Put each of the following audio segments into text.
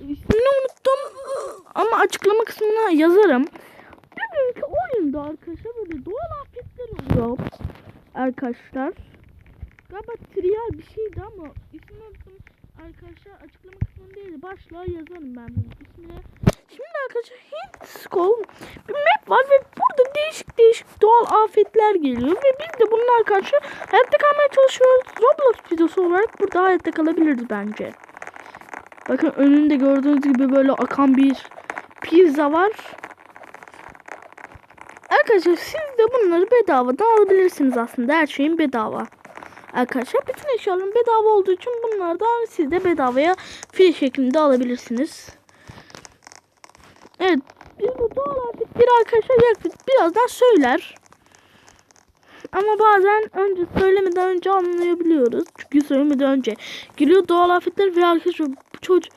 İsmini unuttum ama açıklama kısmına yazarım. Bugünkü oyunda arkadaşlar böyle doğal afetler oluyor. Arkadaşlar. Galiba trial bir şeydi ama ismini unuttum. Arkadaşlar açıklama kısmında değil başlığa yazarım ben bunun ismini. Şimdi arkadaşlar Skull bir map var ve burada değişik değişik doğal afetler geliyor ve biz de bunlar karşı hayatta kalmaya çalışıyoruz. Roblox videosu olarak burada hayatta kalabiliriz bence. Bakın önünde gördüğünüz gibi böyle akan bir pizza var. Arkadaşlar siz de bunları bedavadan alabilirsiniz aslında. Her şeyin bedava. Arkadaşlar bütün eşyaların bedava olduğu için bunlardan siz de bedavaya free şeklinde alabilirsiniz. Evet. Biz bu doğal afetleri arkadaşlar yaklaşık birazdan söyler. Ama bazen önce söylemeden önce anlayabiliyoruz. Çünkü söylemeden önce geliyor doğal afetler ve arkadaşlar bu çocuk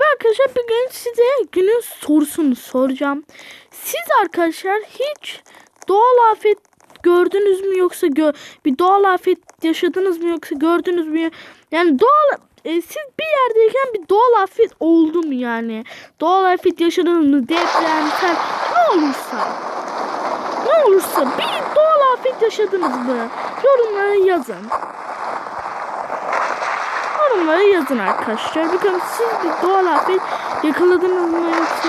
ve arkadaşlar bugün size günün sorusunu soracağım. Siz arkadaşlar hiç doğal afet gördünüz mü yoksa gö bir doğal afet yaşadınız mı yoksa gördünüz mü? Yani doğal e, siz bir yerdeyken bir doğal afet oldu mu yani? Doğal afet yaşadınız mı? Deprem, ne olursa. Ne olursa bir doğal afet yaşadınız mı? Yorumlara yazın. Yorumlara yazın arkadaşlar. Bakalım siz bir doğal afet yakaladınız mı yoksa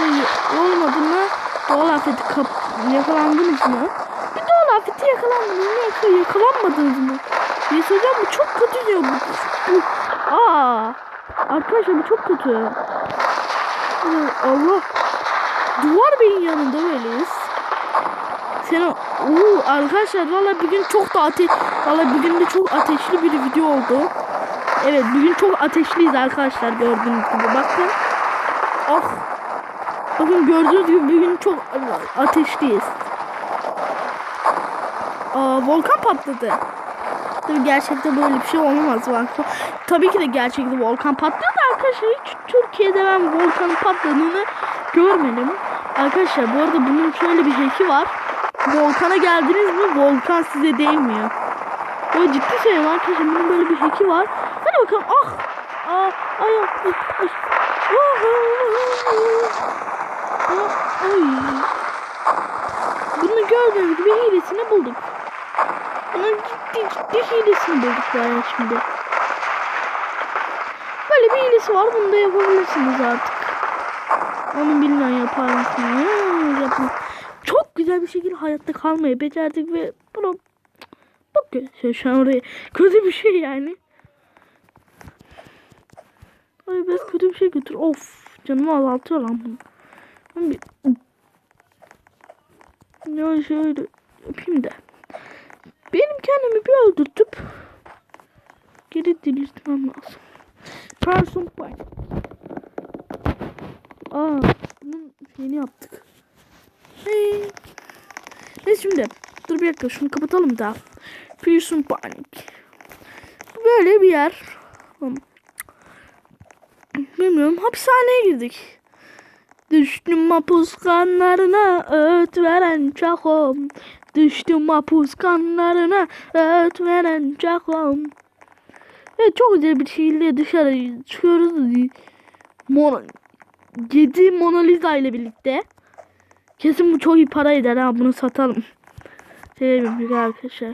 olmadı mı? Doğal afeti kap yakalandınız mı? Bir doğal afeti yakalandınız mı yoksa yakalanmadınız mı? Bir hocam bu çok kötü diyor. Bu, bu. Aa, arkadaşlar bu çok kötü. Allah. Duvar beyin yanında öyleyiz. Sen Oo, arkadaşlar valla bugün çok da ateş valla bugün de çok ateşli bir video oldu. Evet bugün çok ateşliyiz arkadaşlar gördüğünüz gibi bakın. Oh. Bakın gördüğünüz gibi bugün çok ateşliyiz. Aa, volkan patladı. Tabii gerçekte böyle bir şey olamaz. Tabii ki de gerçekte volkan patlıyor da arkadaşlar hiç Türkiye'de ben volkanın patladığını görmedim. Arkadaşlar bu arada bunun şöyle bir heki var. Volkana geldiniz mi volkan size değmiyor. Böyle ciddi söylüyorum arkadaşlar bunun böyle bir heki var. Hadi bakalım ah. Aa, ay, ay, ay. Ah, ay. Bunu gördüğünüz gibi hilesini bulduk. Bunun ciddi ciddi hilesini bulduk yani şimdi. Böyle bir hilesi var bunu da yapabilirsiniz artık. Onu bilmem yapar mısın? Ya, yapın. Çok güzel bir şekilde hayatta kalmayı becerdik ve bunu bak şu an oraya kötü bir şey yani. Ay biraz kötü bir şey götür. Of canımı azaltıyor lan bunu. Ben bir ya şöyle yapayım da. Benim kendimi bir öldürtüp geri diriltmem lazım. Person point. Aa, bunun şeyini yaptık. Hey. Neyse şimdi. Dur bir dakika şunu kapatalım da. Person Panic. Böyle bir yer. Bilmiyorum. Hapishaneye girdik. Düştüm mapus kanlarına öğüt veren çakom. Düştüm mapus kanlarına öğüt veren çakom. Evet çok güzel bir şekilde dışarı çıkıyoruz. Mon 7 Mona Lisa ile birlikte. Kesin bu çok iyi para eder ha bunu satalım. Şey bir arkadaşlar.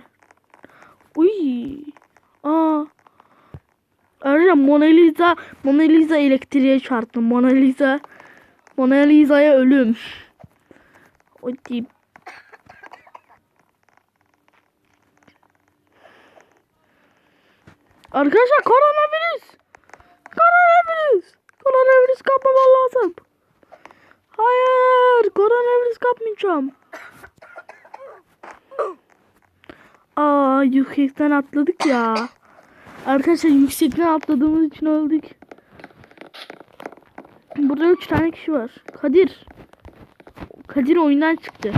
Uy. Aa. Ayrıca Mona Lisa, Mona Lisa elektriğe çarptı. Mona Lisa, Mona Lisa'ya ölüm. O tip. Arkadaşlar koronavirüs. Koronavirüs. Koronavirüs kapmamam lazım. Hayır, koronavirüs kapmayacağım. Aa, yüksekten atladık ya. Arkadaşlar yüksekten atladığımız için öldük. Burada üç tane kişi var. Kadir. Kadir oyundan çıktı.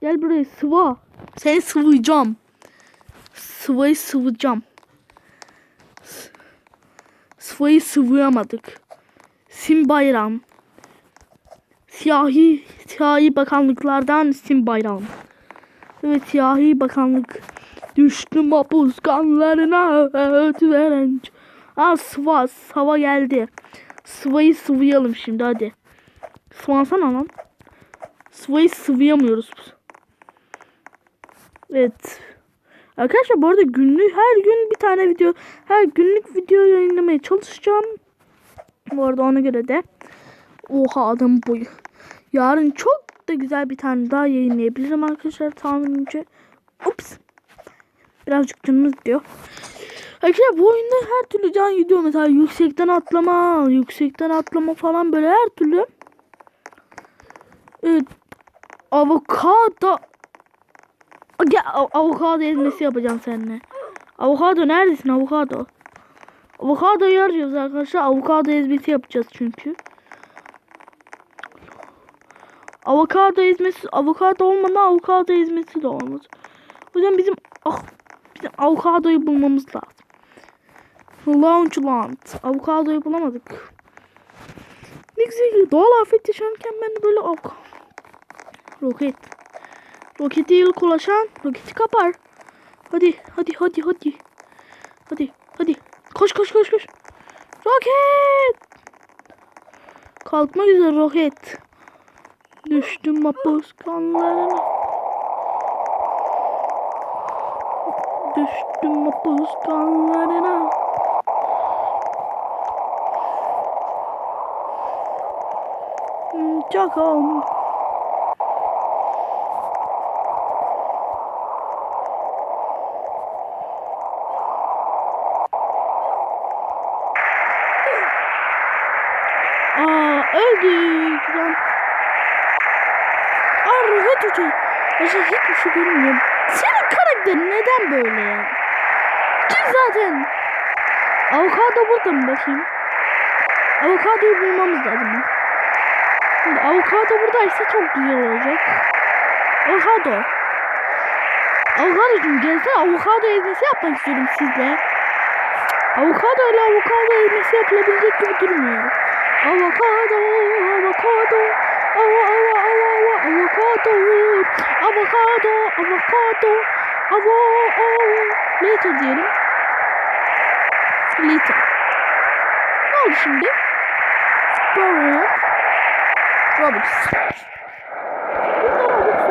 Gel buraya sıva. Seni sıvayacağım. Sıvayı sıvayacağım. Sıvayı sıvayamadık. Sim bayram. Siyahi, siyahi bakanlıklardan sim bayram. Evet siyahi bakanlık. Düştüm mapus kanlarına öğüt veren. Aa. Sıva geldi. Sıvayı sıvayalım şimdi hadi. Sıvansana lan. Sıvayı sıvayamıyoruz. Evet. Arkadaşlar bu arada günlük her gün bir tane video her günlük video yayınlamaya çalışacağım. Bu arada ona göre de oha adam boyu. Yarın çok da güzel bir tane daha yayınlayabilirim arkadaşlar tahminimce. Ups. Birazcık canımız diyor. Arkadaşlar bu oyunda her türlü can gidiyor. Mesela yüksekten atlama, yüksekten atlama falan böyle her türlü. Evet. Avokado. Gel av- avokado ezmesi yapacağım seninle. Avokado neredesin avokado? Avokado yarayacağız arkadaşlar. Avokado ezmesi yapacağız çünkü. Avokado ezmesi, avokado olmadan avokado ezmesi de olmaz. O yüzden bizim ah, bizim avokadoyu bulmamız lazım. Launchland. Avokadoyu bulamadık. Ne güzel. Doğal afet yaşarken ben böyle avokado. Roket. Roketi ilk ulaşan roketi kapar. Hadi hadi hadi hadi. Hadi hadi. Koş koş koş koş. Roket. Kalkmak üzere roket. Düştüm mapus kanlarına. Düştüm mapus kanlarına. Hmm, Çakal. Aa öldük lan. Aa roket uçuyor. Başka hiçbir şey görünmüyor. Senin karakterin neden böyle ya? Ki zaten. Avokado burada mı bakayım? Avokadoyu bulmamız lazım. Şimdi avokado buradaysa çok güzel olacak. Avokado. Avokadocuğum gelsene avokado ezmesi yapmak istiyorum sizle. Avokado ile avokado ezmesi yapılabilecek gibi durmuyor. Avokado, avokado, ava ava ava ava avokado, avokado, avokado, avo. Later diyelim. Later. Ne oldu şimdi? Power Robux. Burada Robux.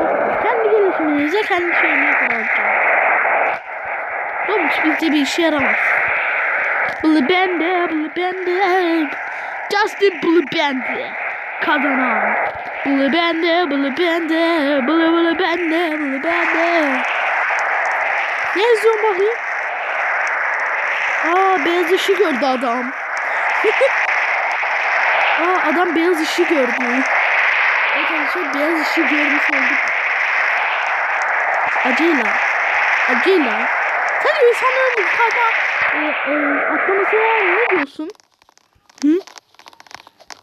Kendi gelişiminize kendi şeyine karar Robux bizde bir işe yaramaz. Blue Bende, Blue Bende. Justin Blue Bende. Kazanan. Blue Bende, Blue Bende. Blue Blue Bende, Blue Bende. Ne yazıyorsun bakayım? Aa beyaz ışık gördü adam. Aa adam beyaz ışık gördü. Evet arkadaşlar beyaz ışık görmüş olduk. Acıyla. Acıyla. Sen insanların yukarıda e, e, atlaması var? Ne diyorsun? Hı?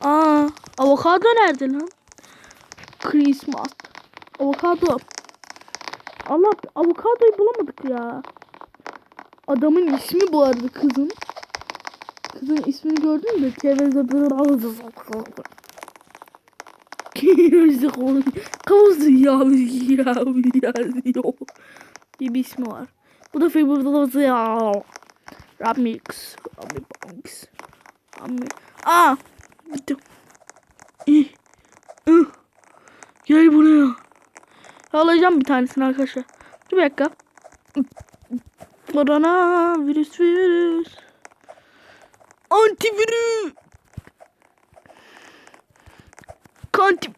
Aa, avokado nerede lan? Christmas. Avokado. Allah avokadoyu bulamadık ya. Adamın ismi bu arada kızın. Kızın ismini gördün mü? TV'de Kavuzdu ya ya yazıyor. bir ismi var. Bu da Fibroza ya. Ramix. Ramix. Ramix. Aa. Bitti. İh. Ih. Gel buraya. Alacağım bir tanesini arkadaşlar. Bir dakika. Korona virüs virüs. Antivirüs. Kantin.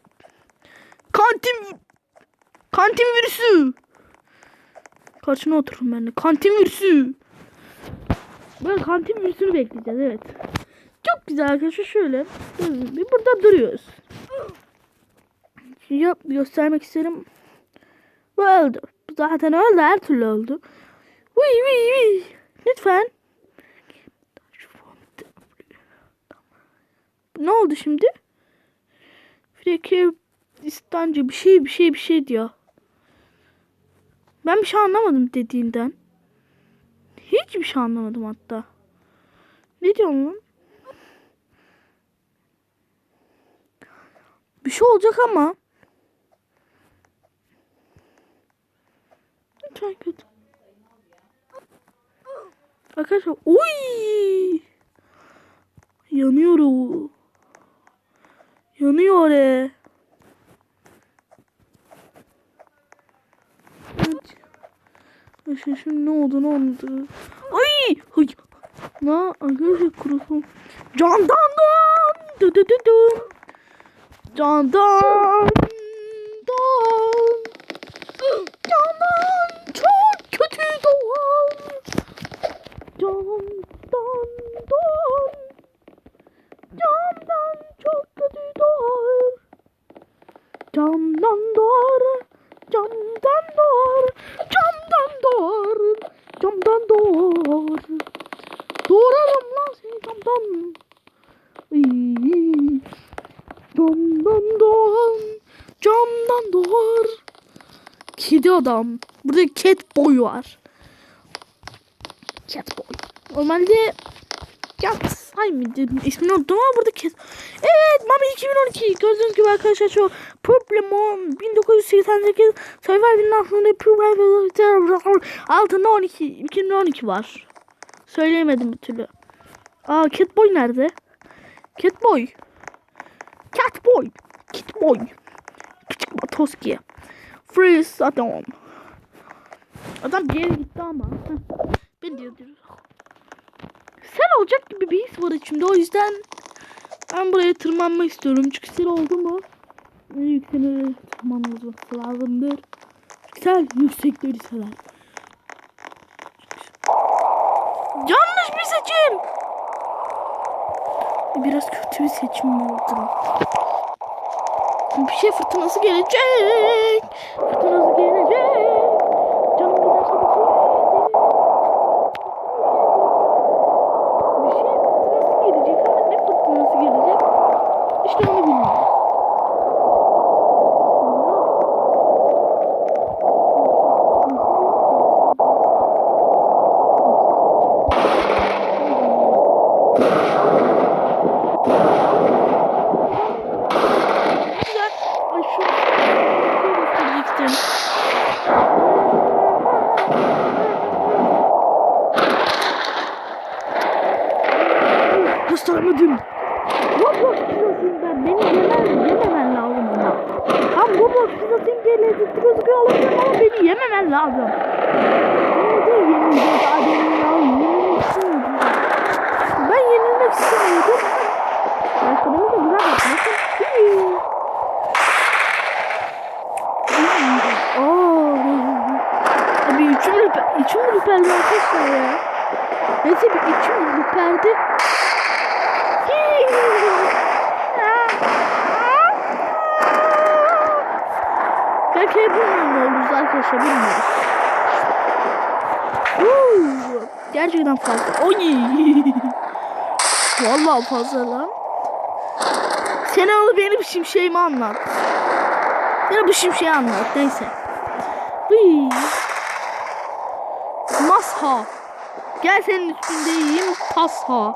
Kantin. Kantin virüsü. Karşına oturun ben de. Kantin virüsü. Böyle kantin virüsünü bekleyeceğiz evet. Çok güzel arkadaşlar şöyle. Bir burada duruyoruz. Yap göstermek isterim. Bu öldü. Zaten öldü her türlü öldü. Uy uy uy. Lütfen. Ne oldu şimdi? Freke istancı bir şey bir şey bir şey diyor. Ben bir şey anlamadım dediğinden. Hiçbir şey anlamadım hatta. Ne diyorsun lan? Bir şey olacak ama. Lütfen kötü. Arkadaşlar. Uy! yanıyor o. Yanıyor e. Evet. Arkadaşlar şimdi ne oldu ne oldu? Ay! Ay! Ne? Arkadaşlar kurusum. Candan don! Dı dı dı dum. Candan don! Candan çok kötü doğar. Candan don! Camdan çok kötü doğar. Camdan doğar. Camdan doğar. Camdan doğar. Camdan doğar. Doğrarım lan seni camdan. Iy. Camdan doğar. Camdan doğar. Kedi adam. Burada cat boy var. Cat boy. Normalde Yatsay mıydı? İsmini unuttum ama burada kes. Evet Mami 2012. Gördüğünüz gibi arkadaşlar şu Problemon 1988 Survivor'ın aslında Problem altında 12 2012 var. Söyleyemedim bir türlü. Aa Catboy nerede? Catboy. Catboy. Catboy. Küçük Matoski. Freeze adam. Adam bir yere gitti ama. Ben diyor diyor sel olacak gibi bir his var içimde. O yüzden ben buraya tırmanmak istiyorum. Çünkü sel oldu mu en yükseğe tırmanması lazımdır. Sel yüksekleri sever. Yanlış bir seçim. Biraz kötü bir seçim oldu. Bir şey fırtınası gelecek. Fırtınası gelecek. Canım giderse bu bir şey fırtınası gelecek ama ne fırtınası gelecek? İşte onu bilmiyorum. Güzel. Ay şu şey gösterecektim. Göstermedim. Roblox pizzasından beni yemen, yememen lazım ama. Tam Roblox pizzasının diye lezzetli gözüküyor olabilir ama beni yememen lazım. Beni de yenileceğiz adamın ya. Yenilmek istemiyorum. Ben yenilmek istemiyordum. Başkanımız da güzel yapmasın. Abi içim ürper, içim ürperdi arkadaşlar ya. Neyse bir içim ürperdi. Belki bilmiyorum oluruz arkadaşlar bilmiyoruz. Huu, gerçekten fazla. Oy. Vallahi fazla lan. Sen onu benim şimşeğimi anlat. Ya bu şimşeği anlat neyse. Hıy. Masha. Gel senin üstünde yiyeyim tasha.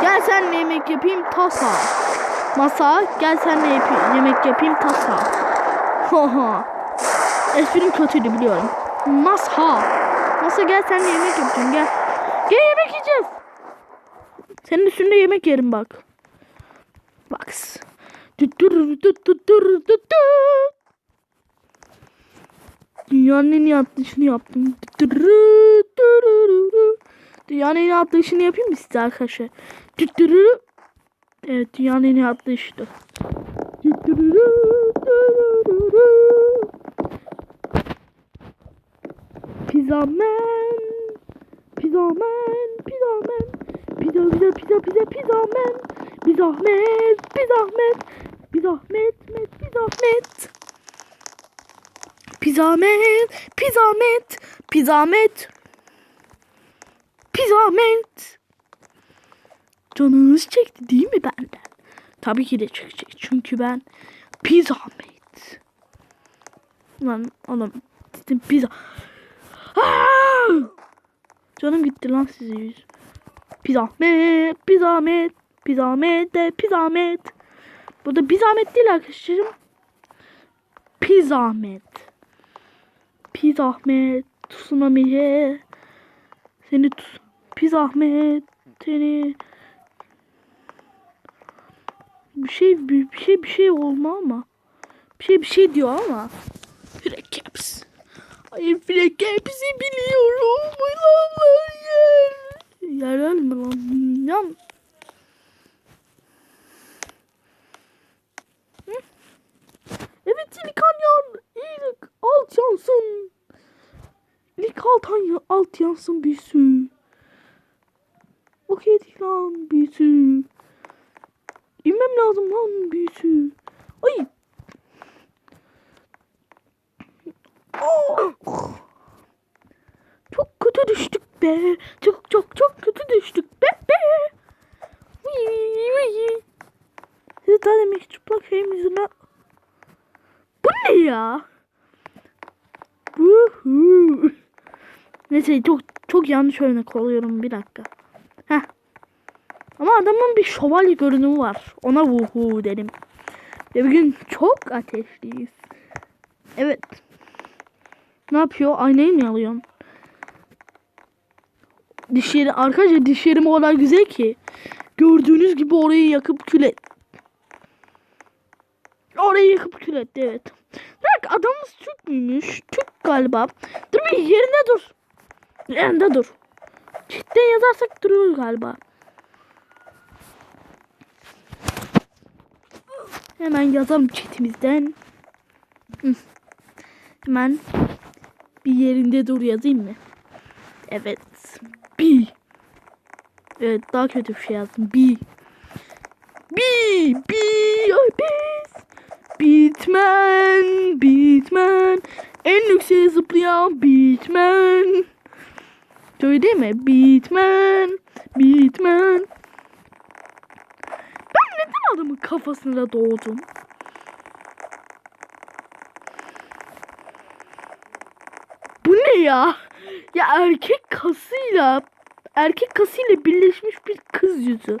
Gel senle yemek yapayım tasa. Masa gel senle yap- yemek yapayım tasa. Haha. Esprim kötüydü biliyorum. Masha. Masa gel senle yemek yapacağım gel. Gel yemek yiyeceğiz. Senin üstünde yemek yerim bak. Bak. Dünyanın en iyi atlayışını yaptım. Dünyanın en iyi atlayışını yapayım mı size arkadaşlar? Evet dünyanın en iyi atlayışıdır. Düt dur dur dur dur dur. Pizza man. Pizza man. Pizza man. Pizza pizza pizza pizza pizza man. Bir zahmet. Bir zahmet. Bir zahmet. Met, bir zahmet. Pizamet, pizamet, pizamet, pizamet. Canınız çekti değil mi benden? Tabii ki de çekecek. Çünkü ben pizamet. Lan oğlum dedim pizza. Canım gitti lan size yüz. Pizamet, pizamet, pizamet de pizamet. Burada pizamet değil arkadaşlarım. Pizamet. Pizahmet. Tsunami'ye. Seni tuz. Pizahmet. Seni. bir şey bir, şey bir şey olma ama. Bir şey bir şey diyor ama. Fracaps. Ay Fracaps'i biliyorum. Ulan yer. Yer mi lan? Hı? Evet İlkan yan. İlk alt yansın. İlk alt, yan- alt yansın sürü. Okey lan sürü. İnmem lazım lan sürü. Ay. Çok kötü düştük be. Çok çok çok kötü düştük be be. Daha demek çıplak şeyim yüzüne. Bu ne ya? Neyse çok çok yanlış örnek oluyorum bir dakika. Heh. Ama adamın bir şövalye görünümü var. Ona vuhu dedim. Ve bugün çok ateşliyiz. Evet. Ne yapıyor? Aynayı mı alıyorsun? Diş yeri, arkadaşlar diş yerim o kadar güzel ki. Gördüğünüz gibi orayı yakıp kül et. Orayı yakıp kül etti evet. Bak adamımız Türk müymüş? Türk galiba. Dur bir yerinde dur. Yerinde dur. Cidden yazarsak duruyor galiba. Hemen yazalım chatimizden. Hemen bir yerinde dur yazayım mı? Evet. Bir. Evet daha kötü bir şey yazdım. Bir. Bir. Bir. Ay biz. Bitmen. Bitmen. En yükseğe zıplayan Bitmen. Öyle değil mi? Bitmen. Bitmen. Ben neden adamın kafasına doğdum? Bu ne ya? Ya erkek kasıyla erkek kasıyla birleşmiş bir kız yüzü.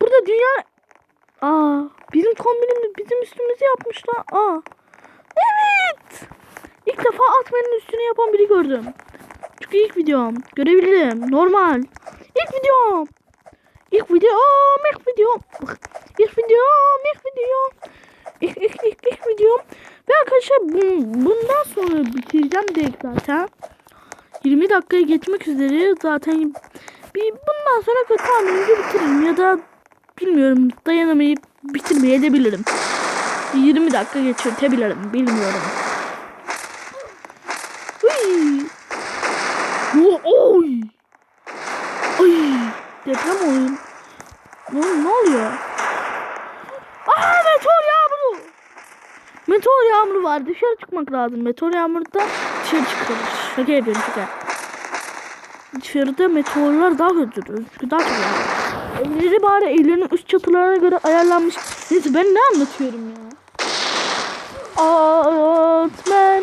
Burada dünya Aa, bizim kombinimiz bizim üstümüzü yapmışlar. Aa. Evet. İlk defa Atman'ın üstünü yapan biri gördüm. Çünkü ilk videom. Görebilirim. Normal. İlk videom. İlk videom. ilk videom. İlk videom. ilk videom. İlk, ilk, ilk, ilk videom. Ve arkadaşlar bu- bundan sonra bitireceğim direkt zaten. 20 dakikaya geçmek üzere zaten bir bundan sonra tahminimce bitiririm ya da bilmiyorum dayanamayıp bitirmeye de bilirim. 20 dakika geçirtebilirim bilmiyorum. Uy. Yo, oy. Ay. Deprem oluyor. Ne, ne oluyor? Aa meteor yağmuru. Meteor yağmuru var. Dışarı çıkmak lazım. Meteor yağmurda dışarı çıkılır. Şaka yapıyorum şaka. Dışarıda meteorlar daha kötüdür. Çünkü daha yağmur. Evleri bari evlerin üst çatılarına göre ayarlanmış. Neyse ben ne anlatıyorum ya? Atman,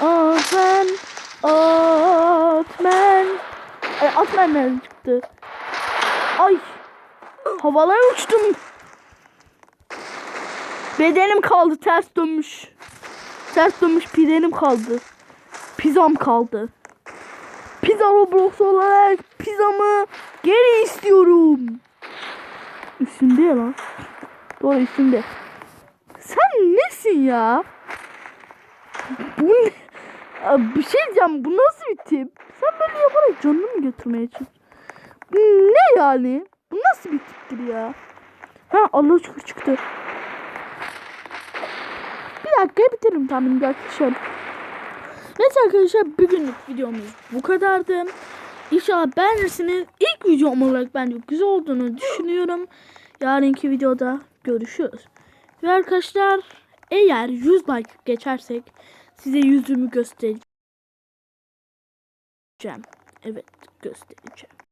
Atman, Atman. Ay Atman nereden çıktı? Ay. Havalara uçtum. Bedenim kaldı ters dönmüş. Ters dönmüş pidenim kaldı. Pizzam kaldı. Pizza Roblox olarak pizzamı geri istiyorum. Üstünde ya lan. Doğru üstünde. Sen nesin ya? Bu ne? Bir şey diyeceğim. Bu nasıl bir tip? Sen böyle yaparak canını mı götürmeye çalışıyorsun? Ne yani? Bu nasıl bir tiptir ya? Ha Allah şükür çıktı. Bir dakikaya bitiririm tahminim arkadaşlar. Neyse arkadaşlar bugünlük videomuz bu kadardı. İnşallah beğenirsiniz. İlk videom olarak bence güzel olduğunu düşünüyorum. Yarınki videoda görüşürüz. Ve arkadaşlar eğer 100 like geçersek size yüzümü göstereceğim. Evet göstereceğim.